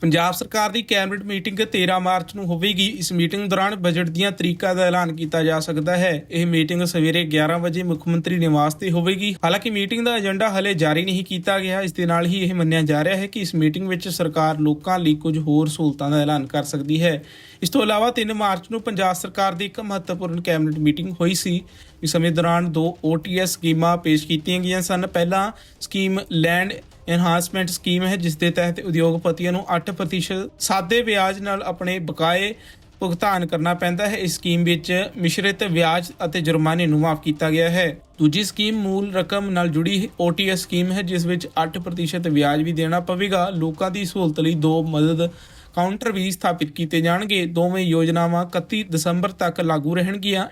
ਪੰਜਾਬ ਸਰਕਾਰ ਦੀ cabinet meeting 13 March ਨੂੰ ਹੋਵੇਗੀ। ਇਸ ਮੀਟਿੰਗ ਦੌਰਾਨ ਬਜਟ ਦੀਆਂ ਤਰੀਕਾਂ ਦਾ ਐਲਾਨ ਕੀਤਾ ਜਾ ਸਕਦਾ ਹੈ। ਇਹ ਮੀਟਿੰਗ ਸਵੇਰੇ 11 ਵਜੇ ਮੁੱਖ ਮੰਤਰੀ ਨਿਵਾਸ ਤੇ ਹੋਵੇਗੀ। ਹਾਲਾਂਕਿ ਮੀਟਿੰਗ ਦਾ ਏਜੰਡਾ ਹਲੇ ਜਾਰੀ ਨਹੀਂ ਕੀਤਾ ਗਿਆ। ਇਸ ਦੇ ਨਾਲ ਹੀ ਇਹ ਮੰਨਿਆ ਜਾ ਰਿਹਾ ਹੈ ਕਿ ਇਸ ਮੀਟਿੰਗ ਵਿੱਚ ਸਰਕਾਰ ਲੋਕਾਂ ਲਈ ਕੁਝ ਹੋਰ ਸਹੂਲਤਾਂ ਦਾ ਐਲਾਨ ਕਰ ਸਕਦੀ ਹੈ। ਇਸ ਤੋਂ ਇਲਾਵਾ 3 ਮਾਰਚ ਨੂੰ ਪੰਜਾਬ ਸਰਕਾਰ ਦੀ ਇੱਕ ਮਹੱਤਵਪੂਰਨ ਕੈਬਨਿਟ ਮੀਟਿੰਗ ਹੋਈ ਸੀ। ਇਸ ਸਮੇਂ ਦੌਰਾਨ ਦੋ OTS ਸਕੀਮਾਂ ਪੇਸ਼ ਕੀਤੀਆਂ ਗਈਆਂ ਸਨ। ਪਹਿਲਾਂ ਸਕੀਮ ਲੈਂਡ ਐਨਹਾਂਸਮੈਂਟ ਸਕੀਮ ਹੈ, ਜਿਸ ਦੇ ਤਹਿਤ ਉਦਯੋਗਪਤੀਆਂ ਨੂੰ 8% ਸਾਦੇ ਵਿਆਜ ਨਾਲ ਆਪਣੇ ਬਕਾਏ ਭੁਗਤਾਨ ਕਰਨਾ ਪੈਂਦਾ ਹੈ। ਇਸ ਸਕੀਮ ਵਿੱਚ ਮਿਸ਼ਰਿਤ ਵਿਆਜ ਅਤੇ ਜੁਰਮਾਨੇ ਨੂੰ ਮਾਫ ਕੀਤਾ ਗਿਆ ਹੈ। ਦੂਜੀ ਸਕੀਮ ਮੂਲ ਰਕਮ ਨਾਲ ਜੁੜੀ OTS ਸਕੀਮ ਹੈ, ਜਿਸ ਵਿੱਚ 8% ਵਿਆਜ ਵੀ ਦੇਣਾ ਪਵੇਗਾ। ਲੋਕਾਂ ਦੀ ਸਹੂਲਤ ਲਈ ਦੋ ਮਦਦ ਕਾਊਂਟਰ ਵੀ ਸਥਾਪਿਤ ਕੀਤੇ ਜਾਣਗੇ। ਦੋਵੇਂ ਯੋਜਨਾਵਾਂ 31 ਦਸੰਬਰ ਤੱਕ ਲਾਗੂ ਰਹਿਣਗੀਆਂ।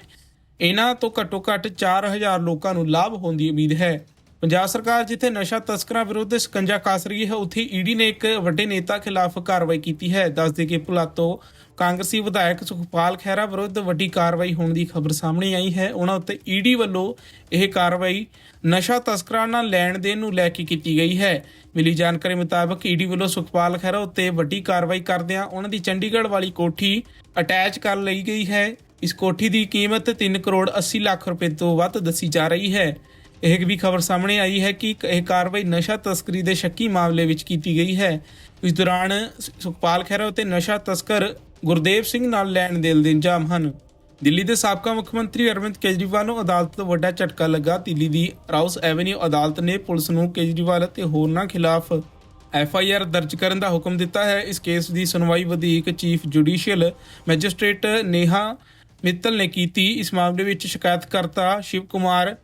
ਇਹਨਾਂ ਤੋਂ ਘੱਟੋ ਘੱਟ 4000 ਲੋਕਾਂ ਨੂੰ ਲਾਭ ਹੋਣ ਦੀ ਉਮੀਦ ਹੈ। ਪੰਜਾਬ ਸਰਕਾਰ ਜਿੱਥੇ ਨਸ਼ਾ ਤਸਕਰਾਂ ਵਿਰੁੱਧ ਸਕੰਜਾ ਕਾਸ ਰਹੀ ਹੈ, ਉੱਥੇ ਈਡੀ ਨੇ ਇੱਕ ਵੱਡੇ ਨੇਤਾ ਖਿਲਾਫ ਕਾਰਵਾਈ ਕੀਤੀ ਹੈ। ਦੱਸ ਦੱਸਦੇ ਕਿ ਭੁਲਾਤੋ ਕਾਂਗਰਸੀ ਵਿਧਾਇਕ ਸੁਖਪਾਲ ਖਹਿਰਾ ਵਿਰੁੱਧ ਵੱਡੀ ਕਾਰਵਾਈ ਹੋਣ ਦੀ ਖਬਰ ਸਾਹਮਣੇ ਆਈ ਹੈ। ਉਹਨਾਂ ਉੱਤੇ ਈਡੀ ਵੱਲੋਂ ਇਹ ਕਾਰਵਾਈ ਨਸ਼ਾ ਤਸਕਰਾਂ ਨਾਲ ਲੈਣ ਦੇਣ ਨੂੰ ਲੈ ਕੇ ਕੀਤੀ ਗਈ ਹੈ। ਮਿਲੀ ਜਾਣਕਾਰੀ ਮੁਤਾਬਕ ਈਡੀ ਵੱਲੋਂ ਸੁਖਪਾਲ ਖਹਿਰਾ ਉੱਤੇ ਵੱਡੀ ਕਾਰਵਾਈ ਕਰਦਿਆਂ ਉਹਨਾਂ ਦੀ ਚੰਡੀਗੜ੍ਹ ਵਾਲੀ ਕੋਠੀ ਅਟੈਚ ਕਰ ਲਈ ਗਈ ਹੈ। ਇਸ ਕੋਠੀ ਦੀ ਕੀਮਤ 3 ਕਰੋੜ 80 ਲੱਖ ਰੁਪਏ ਤੋਂ ਵੱਧ ਦੱਸੀ ਜਾ ਰਹੀ ਹੈ। ਇਹ ਵੀ ਖਬਰ ਸਾਹਮਣੇ ਆਈ ਹੈ ਕਿ ਇਹ ਕਾਰਵਾਈ ਨਸ਼ਾ ਤਸਕਰੀ ਦੇ ਸ਼ੱਕੀ ਮਾਮਲੇ ਵਿੱਚ ਕੀਤੀ ਗਈ ਹੈ। ਇਸ ਦੌਰਾਨ ਸੁਖਪਾਲ ਖਹਿਰਾ ਅਤੇ ਨਸ਼ਾ ਤਸਕਰ ਗੁਰਦੇਵ ਸਿੰਘ ਨਾਲ ਲੈਣ ਦੇਣ ਦੇ ਇੰਜਾਮ ਹਨ। ਦਿੱਲੀ ਦੇ ਸਾਬਕਾ ਮੁੱਖ ਮੰਤਰੀ ਅਰਵਿੰਦ ਕੇਜਰੀਵਾਲ ਨੂੰ ਅਦਾਲਤ ਤੋਂ ਵੱਡਾ ਝਟਕਾ ਲੱਗਾ। ਦਿੱਲੀ ਦੀ ਰਾਉਸ ਐਵੇਨਿਊ ਅਦਾਲਤ ਨੇ ਪੁਲਿਸ ਨੂੰ ਕੇਜਰੀਵਾਲ ਅਤੇ ਹੋਰਨਾਂ ਖਿਲਾਫ ਐਫ ਆਈ ਆਰ ਦਰਜ ਕਰਨ ਦਾ ਹੁਕਮ ਦਿੱਤਾ ਹੈ। ਇਸ ਕੇਸ ਦੀ ਸੁਣਵਾਈ ਵਧੀਕ chief judicial magistrate Neha Mittal ਨੇ ਕੀਤੀ। ਇਸ ਮਾਮਲੇ ਵਿੱਚ ਸ਼ਿਕਾਇਤਕਰਤਾ ਸ਼ਿਵ ਕੁਮਾਰ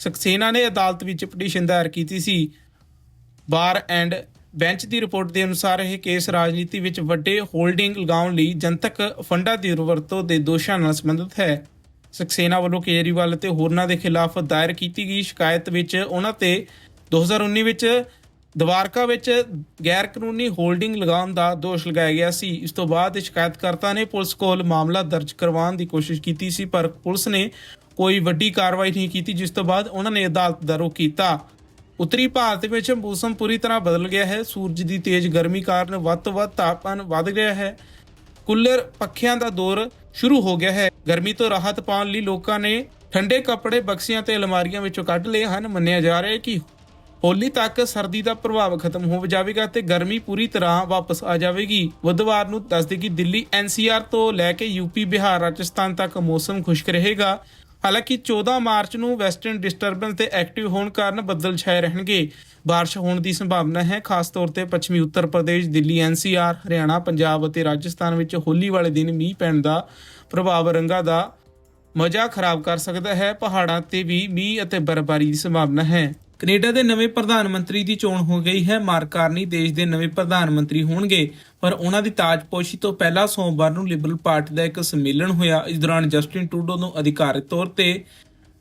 ਸਕਸੇਨਾ ਨੇ ਅਦਾਲਤ ਵਿੱਚ ਪਟੀਸ਼ਨ ਦਾਇਰ ਕੀਤੀ ਸੀ। ਬਾਰ ਐਂਡ ਬੈਂਚ ਦੀ ਰਿਪੋਰਟ ਦੇ ਅਨੁਸਾਰ ਇਹ ਕੇਸ ਰਾਜਨੀਤੀ ਵਿੱਚ ਵੱਡੇ ਹੋਲਡਿੰਗ ਲਗਾਉਣ ਲਈ ਜਨਤਕ ਫੰਡਾਂ ਦੀ ਵਰਤੋਂ ਦੇ ਦੋਸ਼ਾਂ ਨਾਲ ਸੰਬੰਧਿਤ ਹੈ। ਸਕਸੇਨਾ ਵੱਲੋਂ ਕੇਜਰੀਵਾਲ ਅਤੇ ਹੋਰਨਾਂ ਦੇ ਖਿਲਾਫ ਦਾਇਰ ਕੀਤੀ ਗਈ ਸ਼ਿਕਾਇਤ ਵਿੱਚ ਉਹਨਾਂ ਤੇ 2019 ਵਿੱਚ ਦਵਾਰਕਾ ਵਿੱਚ ਗੈਰ ਕਾਨੂੰਨੀ ਹੋਲਡਿੰਗ ਲਗਾਉਣ ਦਾ ਦੋਸ਼ ਲਗਾਇਆ ਗਿਆ ਸੀ। ਇਸ ਤੋਂ ਬਾਅਦ ਸ਼ਿਕਾਇਤਕਰਤਾ ਨੇ ਪੁਲਿਸ ਕੋਲ ਮਾਮਲਾ ਦਰਜ ਕਰਵਾਉਣ ਦੀ ਕੋਸ਼ਿਸ਼ ਕੀਤੀ ਸੀ, ਪਰ ਪੁਲਿਸ ਨੇ ਕੋਈ ਵੱਡੀ ਕਾਰਵਾਈ ਨਹੀਂ ਕੀਤੀ, ਜਿਸ ਤੋਂ ਬਾਅਦ ਉਹਨਾਂ ਨੇ ਅਦਾਲਤ ਦਾ ਰੁਖ ਕੀਤਾ। ਉੱਤਰੀ ਭਾਰਤ ਵਿੱਚ ਮੌਸਮ ਪੂਰੀ ਤਰ੍ਹਾਂ ਬਦਲ ਗਿਆ ਹੈ। ਸੂਰਜ ਦੀ ਤੇਜ਼ ਗਰਮੀ ਕਾਰਨ ਵੱਧ ਤੋਂ ਵੱਧ ਤਾਪਮਾਨ ਵੱਧ ਗਿਆ ਹੈ। ਕੂਲਰ ਪੱਖਿਆਂ ਦਾ ਦੌਰ ਸ਼ੁਰੂ ਹੋ ਗਿਆ ਹੈ। ਗਰਮੀ ਤੋਂ ਰਾਹਤ ਪਾਉਣ ਲਈ ਲੋਕਾਂ ਨੇ ਠੰਡੇ ਕੱਪੜੇ, ਬਕਸਿਆਂ ਤੇ ਅਲਮਾਰੀਆਂ ਵਿੱਚੋਂ ਕੱਢ ਲਏ ਹਨ। ਮੰਨਿਆ ਜਾ ਰਿਹਾ ਹੈ ਕਿ ਹੋਲੀ ਤੱਕ ਸਰਦੀ ਦਾ ਪ੍ਰਭਾਵ ਖਤਮ ਹੋ ਜਾਵੇਗਾ ਤੇ ਗਰਮੀ ਪੂਰੀ ਤਰ੍ਹਾਂ ਵਾਪਸ ਆ ਜਾਵੇਗੀ। ਬੁੱਧਵਾਰ ਨੂੰ ਦੱਸਦੇ ਕਿ ਦਿੱਲੀ ਐਨਸੀਆਰ ਤੋਂ ਲੈ ਕੇ ਯੂਪੀ ਬਿਹਾਰ, ਰਾਜਸਥਾਨ ਤੱਕ ਮੌਸਮ ਖੁਸ਼ਕ ਰਹੇਗਾ। ਹਾਲਾਂਕਿ 14 ਮਾਰਚ ਨੂੰ ਵੈਸਟਰਨ ਡਿਸਟਰਬੈਂਸ ਤੇ ਐਕਟਿਵ ਹੋਣ ਕਾਰਨ ਬੱਦਲ ਛਾਏ ਰਹਿਣਗੇ بارش ਹੋਣ ਦੀ ਸੰਭਾਵਨਾ ਹੈ ਖਾਸ ਤੌਰ ਤੇ ਪੱਛਮੀ ਉੱਤਰ ਪ੍ਰਦੇਸ਼ ਦਿੱਲੀ ਐਨਸੀਆਰ ਹਰਿਆਣਾ ਪੰਜਾਬ ਅਤੇ ਰਾਜਸਥਾਨ ਵਿੱਚ ਹੋਲੀ ਵਾਲੇ ਦਿਨ ਮੀਂਹ ਪੈਣ ਦਾ ਪ੍ਰਭਾਵ ਰੰਗਾਂ ਦਾ ਮਜ਼ਾ ਖਰਾਬ ਕਰ ਸਕਦਾ ਹੈ ਪਹਾੜਾਂ ਤੇ ਵੀ ਮੀਂਹ ਅਤੇ ਬਰਫ਼ਬਾਰੀ ਦੀ ਸੰਭਾਵਨਾ ਹੈ ਕੈਨੇਡਾ ਦੇ ਨਵੇਂ ਪ੍ਰਧਾਨ ਮੰਤਰੀ ਦੀ ਚੋਣ ਹੋ ਗਈ ਹੈ ਮਾਰਕ ਕਾਰਨੀ ਦੇਸ਼ ਦੇ ਨਵੇਂ ਪ੍ਰਧਾਨ ਮੰਤਰੀ ਹੋਣਗੇ ਪਰ ਉਹਨਾਂ ਦੀ ਤਾਜਪੋਸ਼ੀ ਤੋਂ ਪਹਿਲਾਂ ਸੋਮਵਾਰ ਨੂੰ ਲਿਬਰਲ ਪਾਰਟੀ ਦਾ ਇੱਕ ਸੰਮੇਲਨ ਹੋਇਆ। ਇਸ ਦੌਰਾਨ ਜਸਟਿਨ ਟਰੂਡੋ ਨੂੰ ਅਧਿਕਾਰਤ ਤੌਰ ਤੇ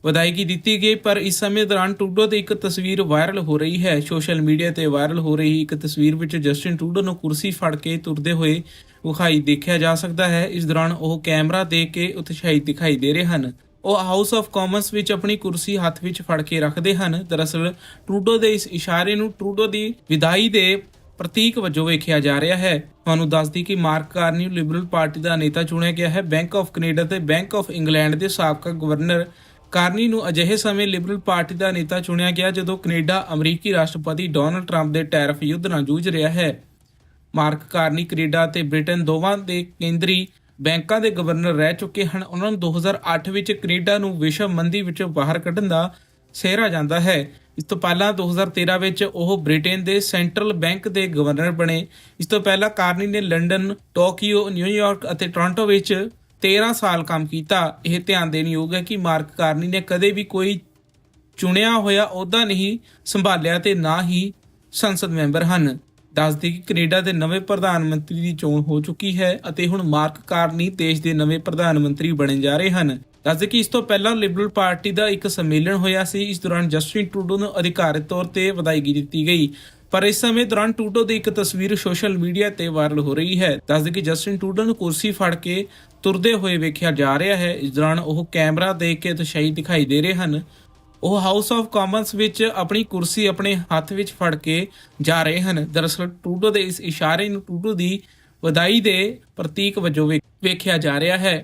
ਵਧਾਈਗੀ ਦਿੱਤੀ ਗਈ, ਪਰ ਇਸ ਸਮੇਂ ਦੌਰਾਨ ਟਰੂਡੋ ਦੀ ਇੱਕ ਤਸਵੀਰ ਵਾਇਰਲ ਹੋ ਰਹੀ ਹੈ। ਸੋਸ਼ਲ ਮੀਡੀਆ ਤੇ ਵਾਇਰਲ ਹੋ ਰਹੀ ਇੱਕ ਤਸਵੀਰ ਵਿੱਚ ਜਸਟਿਨ ਟਰੂਡੋ ਨੂੰ ਕੁਰਸੀ ਫੜ ਕੇ ਤੁਰਦੇ ਹੋਏ ਵਿਖਾਈ ਦੇਖਿਆ ਜਾ ਸਕਦਾ ਹੈ। ਇਸ ਦੌਰਾਨ ਉਹ ਕੈਮਰਾ ਦੇ ਕੇ ਉਤਸ਼ਾਹਿਤ ਦਿਖਾਈ ਦੇ ਰਹੇ ਹਨ। ਉਹ ਹਾਊਸ ਆਫ ਕਾਮਨਸ ਵਿੱਚ ਆਪਣੀ ਕੁਰਸੀ ਹੱਥ ਵਿੱਚ ਫੜ ਕੇ ਰੱਖਦੇ ਹਨ। ਦਰਅਸਲ ਟਰੂਡੋ ਦੇ ਇਸ ਇਸ਼ਾਰੇ ਨੂੰ ਟਰੂਡੋ ਦੀ ਵਿਦਾਈ ਦੇ ਪ੍ਰਤੀਕ ਵਜੋਂ ਵੇਖਿਆ ਜਾ ਰਿਹਾ ਹੈ। ਤੁਹਾਨੂੰ ਦੱਸਦੀ ਕਿ ਮਾਰਕ ਕਾਰਨੀ ਨੂੰ ਲਿਬਰਲ ਪਾਰਟੀ ਦਾ ਨੇਤਾ ਚੁਣਿਆ ਗਿਆ ਹੈ। ਬੈਂਕ ਆਫ ਕੈਨੇਡਾ ਤੇ ਬੈਂਕ ਆਫ ਇੰਗਲੈਂਡ ਦੇ ਸਾਬਕਾ ਗਵਰਨਰ ਕਾਰਨੀ ਨੂੰ ਅਜਿਹੇ ਸਮੇਂ ਲਿਬਰਲ ਪਾਰਟੀ ਦਾ ਨੇਤਾ ਚੁਣਿਆ ਗਿਆ ਜਦੋਂ ਕੈਨੇਡਾ ਅਮਰੀਕੀ ਰਾਸ਼ਟਰਪਤੀ ਡੋਨਲਡ ਟਰੰਪ ਦੇ ਟੈਰਫ ਯੁੱਧ ਨਾਲ ਜੂਝ ਰਿਹਾ ਹੈ। ਮਾਰਕ ਕਾਰਨੀ ਕੈਨੇਡਾ ਤੇ ਬ੍ਰਿਟਨ ਦੋਵਾਂ ਦੇ ਕੇਂਦਰੀ ਬੈਂਕਾਂ ਦੇ ਗਵਰਨਰ ਰਹਿ ਚੁੱਕੇ ਹਨ। ਉਹਨਾਂ ਨੂੰ 2008 ਵਿੱਚ ਕੈਨੇਡਾ ਨੂੰ ਵਿਸ਼ਵ ਮੰਦੀ ਵਿੱਚੋਂ ਬਾਹਰ ਕੱਢਣ ਦਾ ਸਿਹਰਾ ਜਾਂਦਾ ਹੈ। ਇਸ ਤੋਂ ਪਹਿਲਾਂ 2013 ਵਿੱਚ ਉਹ ਬ੍ਰਿਟੇਨ ਦੇ ਸੈਂਟਰਲ ਬੈਂਕ ਦੇ ਗਵਰਨਰ ਬਣੇ। ਇਸ ਤੋਂ ਪਹਿਲਾਂ ਕਾਰਨੀ ਨੇ ਲੰਡਨ, ਟੋਕੀਓ ਨਿਊਯਾਰਕ ਅਤੇ ਟੋਰਾਂਟੋ ਵਿੱਚ 13 ਸਾਲ ਕੰਮ ਕੀਤਾ। ਇਹ ਧਿਆਨ ਦੇਣ ਯੋਗ ਹੈ ਕਿ ਮਾਰਕ ਕਾਰਨੀ ਨੇ ਕਦੇ ਵੀ ਕੋਈ ਚੁਣਿਆ ਹੋਇਆ ਅਹੁਦਾ ਨਹੀਂ ਸੰਭਾਲਿਆ ਤੇ ਨਾ ਹੀ ਸੰਸਦ ਮੈਂਬਰ ਹਨ। ਦੱਸਦੀ ਕਿ ਕੈਨੇਡਾ ਦੇ ਨਵੇਂ ਪ੍ਰਧਾਨ ਮੰਤਰੀ ਦੀ ਚੋਣ ਹੋ ਚੁੱਕੀ ਹੈ ਅਤੇ ਹੁਣ ਮਾਰਕ ਕਾਰਨੀ ਦੇਸ਼ ਦੇ ਨਵੇਂ ਪ੍ਰਧਾਨ ਮੰਤਰੀ ਬਣੇ ਜਾ ਰਹੇ ਹਨ। ਦੱਸਦੇ ਕਿ ਇਸ ਤੋਂ ਪਹਿਲਾਂ ਲਿਬਰਲ ਪਾਰਟੀ ਦਾ ਇੱਕ ਸੰਮੇਲਨ ਹੋਇਆ ਸੀ। ਇਸ ਦੌਰਾਨ ਜਸਟਿਨ ਟਰੂਡੋ ਨੂੰ ਅਧਿਕਾਰਤ ਤੌਰ ਤੇ ਵਧਾਈਗੀ ਦਿੱਤੀ ਗਈ। ਪਰ ਇਸ ਸਮੇਂ ਦੌਰਾਨ ਟੂਡੋ ਦੀ ਇੱਕ ਤਸਵੀਰ ਸੋਸ਼ਲ ਮੀਡੀਆ ਤੇ ਵਾਇਰਲ ਹੋ ਰਹੀ ਹੈ। ਦੱਸਦੇ ਕਿ ਜਸਟਿਨ ਟੂਡੋ ਨੂੰ ਕੁਰਸੀ ਫੜ ਕੇ ਤੁਰਦੇ ਹੋਏ ਵੇਖਿਆ ਜਾ ਰਿਹਾ ਹੈ। ਇਸ ਦੌਰਾਨ ਉਹ ਕੈਮਰਾ ਦੇਖ ਕੇ ਉਤਸ਼ਾਹਿਤ ਦਿਖਾਈ ਦੇ ਰਹੇ ਹਨ। ਉਹ ਹਾਊਸ ਆਫ ਕਾਮਨਸ ਵਿੱਚ ਆਪਣੀ ਕੁਰਸੀ ਆਪਣੇ ਹੱਥ ਵਿੱਚ ਫੜ ਕੇ ਜਾ ਰਹੇ ਹਨ। ਦਰਅਸਲ ਟੂਡੋ ਦੇ ਇਸ ਇਸ਼ਾਰੇ ਨੂੰ ਟੂਡੋ ਦੀ ਵਧਾਈ ਦੇ ਪ੍ਰਤੀਕ ਵਜੋਂ ਵੇ- ਵੇਖਿਆ ਜਾ ਰਿਹਾ ਹੈ।